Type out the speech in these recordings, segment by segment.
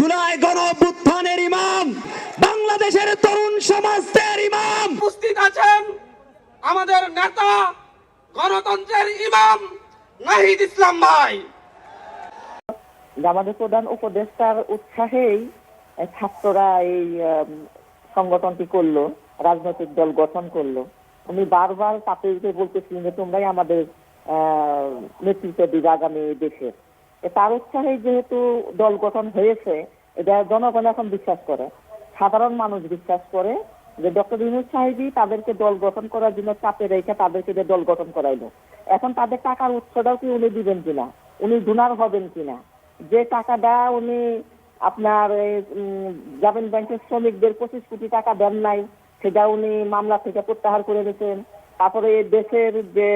জুলাই গণ অভ্যুত্থানের ইমাম বাংলাদেশের তরুণ সমাজের ইমাম। উপস্থিত আছেন আমাদের নেতা গণতন্ত্রের ইমাম নাহিদ ইসলাম ভাই। আমাদের প্রধান উপদেষ্টার উৎসাহেই ছাত্ররা এই সংগঠনটি করল রাজনৈতিক দল গঠন করল। উনি বারবার তাদেরকে বলতেছিলেন যে তোমরাই আমাদের আহ, নেতৃত্ব দিবে আগামী দেশের তার উৎসাহে যেহেতু দল গঠন হয়েছে, এটা জনগণ এখন বিশ্বাস করে। সাধারণ মানুষ বিশ্বাস করে যে ডক্টর ইউনুস সাহেবই তাদেরকে দল গঠন করার জন্য চাপে রেখে তাদেরকে যে দল গঠন করাইলো। এখন তাদের টাকার উৎসটাও কি উনি দিবেন কিনা? উনি ডোনার হবেন কিনা? যে টাকাটা উনি আপনার গ্রামীণ ব্যাংকের শ্রমিকদের পঁচিশ কোটি টাকা দেন নাই, সেটা উনি মামলা থেকে প্রত্যাহার করে নিয়েছেন তারপরে দেশের যে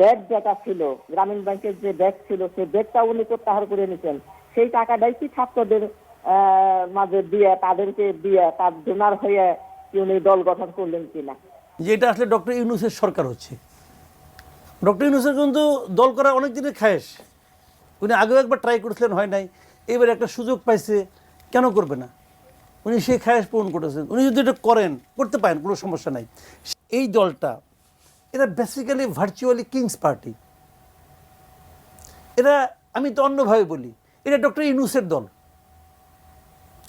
ব্যাগ যেটা ছিল, গ্রামীণ ব্যাংকের যে ব্যাগ ছিল, সেই ব্যাগটা উনি প্রত্যাহার করে নিয়েছেন। সেই টাকাটাই কি ছাত্রদের মাঝে দিয়ে, তাদেরকে দিয়ে, তার ডোনার হয়ে কি উনি দল গঠন করলেন কিনা? যে এটা আসলে ডক্টর ইউনুসের সরকার হচ্ছে। ডক্টর ইউনুসের কিন্তু দল করা অনেক দিনের খায়েশ। উনি আগেও একবার ট্রাই করেছিলেন, হয় নাই। এবার একটা সুযোগ পাইছে, কেন করবে না? উনি সেই খায়েশ পূরণ করেছেন। উনি যদি এটা করেন, করতে পারেন, কোনো সমস্যা নাই। এই দলটা এরা বেসিক্যালি ভার্চুয়ালি কিংস পার্টি এরা, আমি তো অন্যভাবে বলি, এটা ডক্টর ইউনুসের দল।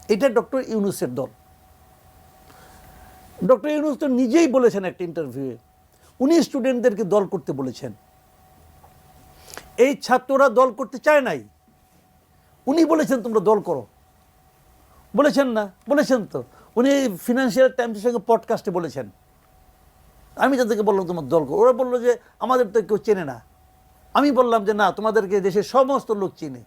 এটা ডক্টর ইউনুসের দল। ডক্টর ইউনুস তো নিজেই বলেছেন একটা ইন্টারভিউয়ে উনি স্টুডেন্টদেরকে দল করতে বলেছেন। এই ছাত্ররা দল করতে চায় নাই। উনি বলেছেন, তোমরা দল করো। বলেছেন না, বলেছেন তো। উনি ফিনান্সিয়াল টাইমসের সঙ্গে পডকাস্টে বলেছেন। আমি তাদেরকে বললাম তোমার দল করো, ওরা বলল যে আমাদের তো কেউ চেনে না। আমি বললাম যে না, তোমাদেরকে দেশের সমস্ত লোক চেনে।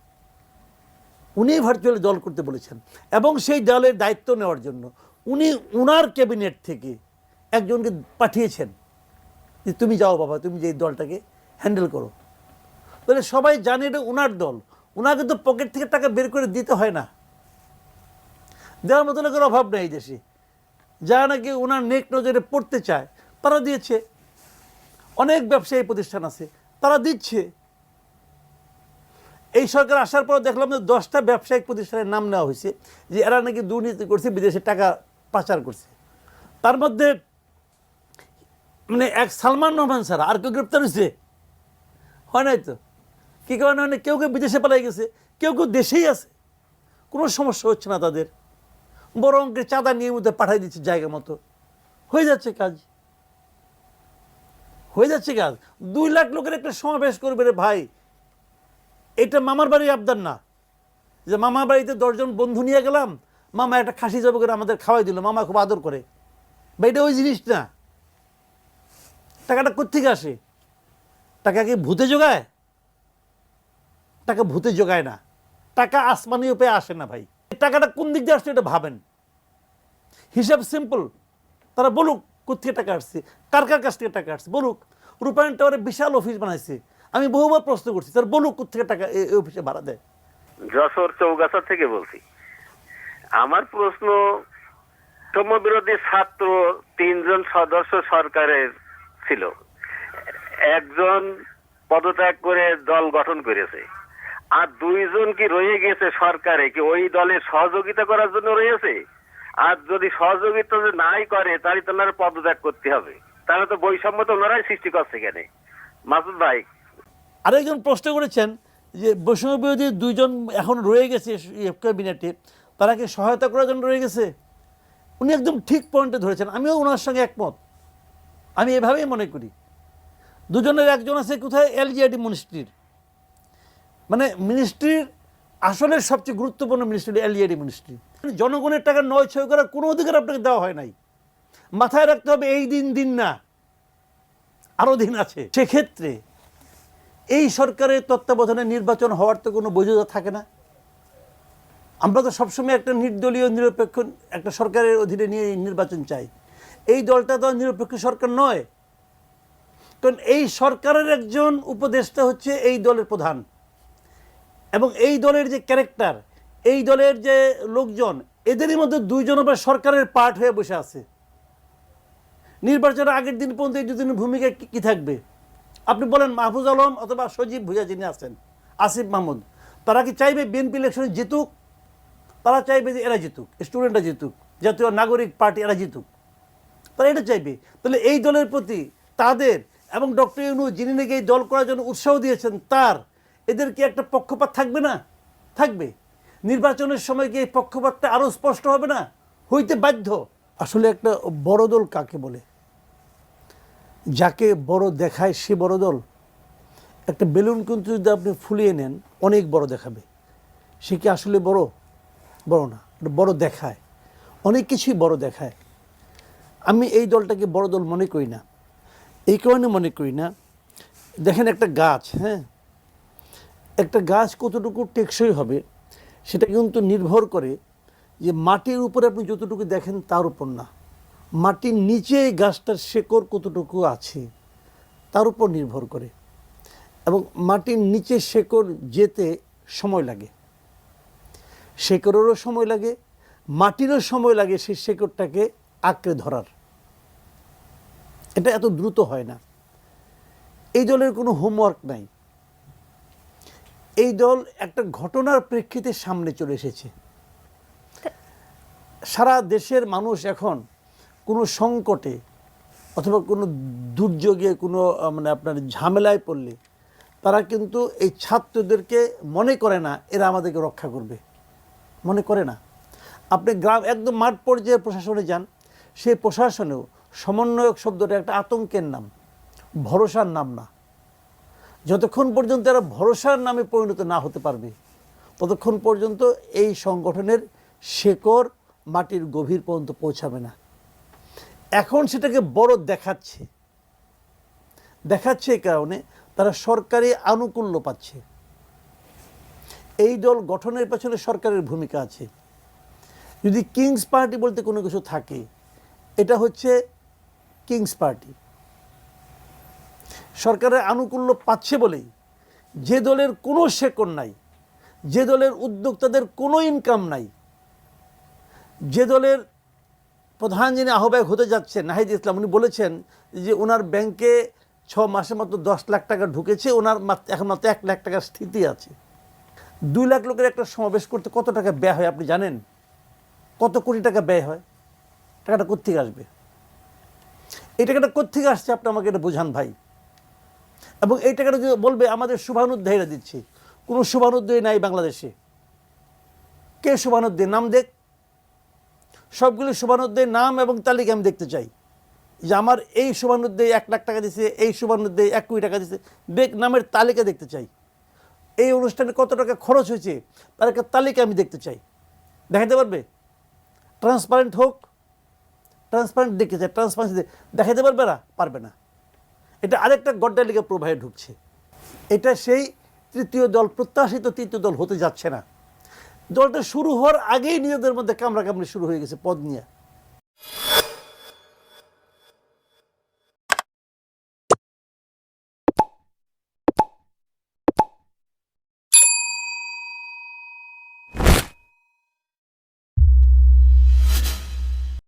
উনি ভার্চুয়ালি দল করতে বলেছেন। এবং সেই দলের দায়িত্ব নেওয়ার জন্য উনি উনার ক্যাবিনেট থেকে একজনকে পাঠিয়েছেন যে, তুমি যাও বাবা, তুমি যে এই দলটাকে হ্যান্ডেল করো। তাহলে সবাই জানে এটা উনার দল। ওনাকে তো পকেট থেকে টাকা বের করে দিতে হয় না। দেওয়ার মতো লোকের অভাব নেই দেশে। যা নাকি ওনার নেক নজরে পড়তে চায়। তারা দিয়েছে। অনেক ব্যবসায়ী প্রতিষ্ঠান আছে, তারা দিচ্ছে। এই সরকার আসার পর দেখলাম যে দশটা ব্যবসায়িক প্রতিষ্ঠানের নাম নেওয়া হয়েছে, যে এরা নাকি দুর্নীতি করছে, বিদেশে টাকা পাচার করছে। তার মধ্যে মানে এক সালমান রহমান স্যার আর কেউ গ্রেপ্তার হয়েছে। হয় নাই তো? কী কারণে হয় কেউ কেউ বিদেশে পালাই গেছে, কেউ কেউ দেশেই আছে। কোনো সমস্যা হচ্ছে না তাদের। বড় অঙ্কের চাঁদা নিয়ে মধ্যে পাঠাই দিচ্ছে জায়গা মতো। হয়ে যাচ্ছে কাজ। হয়ে যাচ্ছে কাজ দুই লাখ লোকের একটা সমাবেশ করবে রে ভাই। এটা মামার বাড়ির আবদার না। যে মামার বাড়িতে দশজন বন্ধু নিয়ে গেলাম, মামা একটা খাসি জব করে আমাদের খাওয়াই দিল, মামা খুব আদর করে। বা এটা ওই জিনিস না। টাকাটা কোথেকে আসে? টাকা কি ভূতে জোগায়? টাকা ভূতে জোগায় না। টাকা আসমানি উপায়ে আসে না ভাই। টাকাটা কোন দিক দিয়ে আসছে এটা ভাবেন। হিসাব সিম্পল তারা বলুক। কোথেকে টাকা আসছে? কার কার কাছ থেকে টাকা আসছে? বলুক। রূপায়ণ টাওয়ারে বিশাল অফিস বানাইছে। আমি বহুবার প্রশ্ন করছি তার বলুক কোথেকে টাকা এই অফিসে ভাড়া দেয়? যশোর চৌগাছা থেকে বলছি। আমার প্রশ্ন বিরোধী ছাত্র তিনজন সদস্য সরকারের ছিল। একজন পদত্যাগ করে দল গঠন করেছে। আর দুইজন কি রয়ে গেছে সরকারে? কি ওই দলের সহযোগিতা করার জন্য রয়েছে? আর যদি সহযোগিতা যদি নাই করে, তাহলে তো ওনারা পদত্যাগ করতে হবে। তাহলে তো বৈষম্য তো ওনারাই সৃষ্টি করছে কেন মাসুদ ভাই। আরেকজন প্রশ্ন করেছেন যে, বৈষম্য বিরোধী দুইজন এখন রয়ে গেছে ক্যাবিনেটে, তারা কি সহায়তা করার জন্য রয়ে গেছে? উনি একদম ঠিক পয়েন্টে ধরেছেন, আমিও ওনার সঙ্গে একমত। আমি এভাবেই মনে করি। দুজনের একজন আছে কোথায়? এলজিআইডি মিনিস্ট্রির। মানে মিনিস্ট্রির আসলে সবচেয়ে গুরুত্বপূর্ণ মিনিস্ট্রি এলজিআইডি মিনিস্ট্রি। জনগণের টাকা নয় ছয় করার কোনো অধিকার আপনাকে দেওয়া হয় নাই। মাথায় রাখতে হবে এই দিন দিন না আরও দিন আছে। সেক্ষেত্রে এই সরকারের তত্ত্বাবধানে নির্বাচন হওয়ার তো কোনো বৈধতা থাকে না। আমরা তো সবসময় একটা নির্দলীয়, নিরপেক্ষ একটা সরকারের অধীনে নিয়ে নির্বাচন চাই। এই দলটা তো নিরপেক্ষ সরকার নয়। কারণ এই সরকারের একজন উপদেষ্টা হচ্ছে এই দলের প্রধান। এবং এই দলের যে ক্যারেক্টার এই দলের যে লোকজন, এদেরই মধ্যে দুইজন আবার সরকারের পার্ট হয়ে বসে আছে। নির্বাচনের আগের দিন পর্যন্ত এই দুজনের ভূমিকা কি থাকবে? আপনি বলেন মাহফুজ আলম অথবা সজীব ভুজা যিনি আছেন, আসিফ মাহমুদ, তারা কি চাইবে বিএনপি ইলেকশনে জিতুক? তারা চাইবে যে এরা জিতুক স্টুডেন্টরা জিতুক, জাতীয় নাগরিক পার্টি এরা জিতুক। তারা এটা চাইবে। তাহলে এই দলের প্রতি তাদের এবং ডক্টর ইউনু যিনি নাকি এই দল করার জন্য উৎসাহ দিয়েছেন, তার, এদের কি একটা পক্ষপাত থাকবে না? থাকবে। নির্বাচনের সময় কি এই পক্ষপাতটা আরও স্পষ্ট হবে না? হইতে বাধ্য। আসলে একটা বড় দল কাকে বলে? যাকে বড় দেখায় সে বড় দল। একটা বেলুন কিন্তু যদি আপনি ফুলিয়ে নেন, অনেক বড় দেখাবে। সে কি আসলে বড়? বড় না বড় দেখায়। অনেক কিছুই বড় দেখায়। আমি এই দলটাকে বড় দল মনে করি না। এই কারণে মনে করি না। দেখেন একটা গাছ হ্যাঁ? একটা গাছ কতটুকু টেকসই হবে সেটা কিন্তু নির্ভর করে যে মাটির উপরে আপনি যতটুকু দেখেন তার উপর না। মাটির নিচে গাছটার শেকড় কতটুকু আছে তার উপর নির্ভর করে। এবং মাটির নিচে শেকড় যেতে সময় লাগে। শেকড়েরও সময় লাগে, মাটিরও সময় লাগে সেই শেকড়টাকে আঁকড়ে ধরার। এটা এত দ্রুত হয় না। এই দলের কোনো হোমওয়ার্ক নাই। এই দল একটা ঘটনার প্রেক্ষিতে সামনে চলে এসেছে। সারা দেশের মানুষ এখন কোনো সংকটে অথবা কোনো দুর্যোগে, কোনো মানে আপনার ঝামেলায় পড়লে তারা কিন্তু এই ছাত্রদেরকে মনে করে না এরা আমাদেরকে রক্ষা করবে। মনে করে না। আপনি গ্রাম, একদম মাঠ পর্যায়ে প্রশাসনে যান, সেই প্রশাসনেও সমন্বয়ক শব্দটা একটা আতঙ্কের নাম, ভরসার নাম না। যতক্ষণ পর্যন্ত এরা ভরসার নামে পরিণত না হতে পারবে, ততক্ষণ পর্যন্ত এই সংগঠনের শেকড় মাটির গভীর পর্যন্ত পৌঁছাবে না। এখন সেটাকে বড় দেখাচ্ছে। দেখাচ্ছে এই কারণে তারা সরকারি আনুকূল্য পাচ্ছে। এই দল গঠনের পেছনে সরকারের ভূমিকা আছে। যদি কিংস পার্টি বলতে কোনো কিছু থাকে, এটা হচ্ছে কিংস পার্টি। সরকারের আনুকূল্য পাচ্ছে বলেই যে দলের কোনো শেকড় নাই, যে দলের উদ্যোক্তাদের কোনো ইনকাম নাই, যে দলের প্রধান যিনি আহ্বায়ক হতে যাচ্ছেন, নাহিদ ইসলাম, উনি বলেছেন যে ওনার ব্যাংকে ছ মাসে মাত্র দশ লাখ টাকা ঢুকেছে, ওনার এখন মাত্র এক লাখ টাকার স্থিতি আছে। দুই লাখ লোকের একটা সমাবেশ করতে কত টাকা ব্যয় হয় আপনি জানেন? কত কোটি টাকা ব্যয় হয়? টাকাটা কোথেকে আসবে? এই টাকাটা কোথেকে আসছে আপনি আমাকে এটা বোঝান ভাই। এবং এই টাকাটা যদি বলবে, আমাদের শুভানুধ্যায়ীরা দিচ্ছে। কোনো শুভানুধ্যায়ী নাই বাংলাদেশে। কে শুভানুধ্যায়ী? নাম দেখ। সবগুলি শুভানুধ্যায়ী নাম এবং তালিকা আমি দেখতে চাই। যে আমার এই শুভানুধ্যায়ী এক লাখ টাকা দিছে, এই শুভানুধ্যায়ী এক কোটি টাকা দিছে। দেখ, নামের তালিকা দেখতে চাই। এই অনুষ্ঠানে কত টাকা খরচ হয়েছে, তার একটা তালিকা আমি দেখতে চাই। দেখাতে পারবে? ট্রান্সপারেন্ট হোক, ট্রান্সপারেন্ট দেখতে চাই, ট্রান্সপারেন্সি দেখাতে পারবে না? পারবে না। এটা আরেকটা গড্ডালিকা প্রবাহে ঢুকছে। এটা সেই তৃতীয় দল, প্রত্যাশিত তৃতীয় দল হতে যাচ্ছে না। দলটা শুরু হওয়ার আগেই নিজেদের মধ্যে কামড়াকামড়ি শুরু হয়ে গেছে, পদ নিয়ে।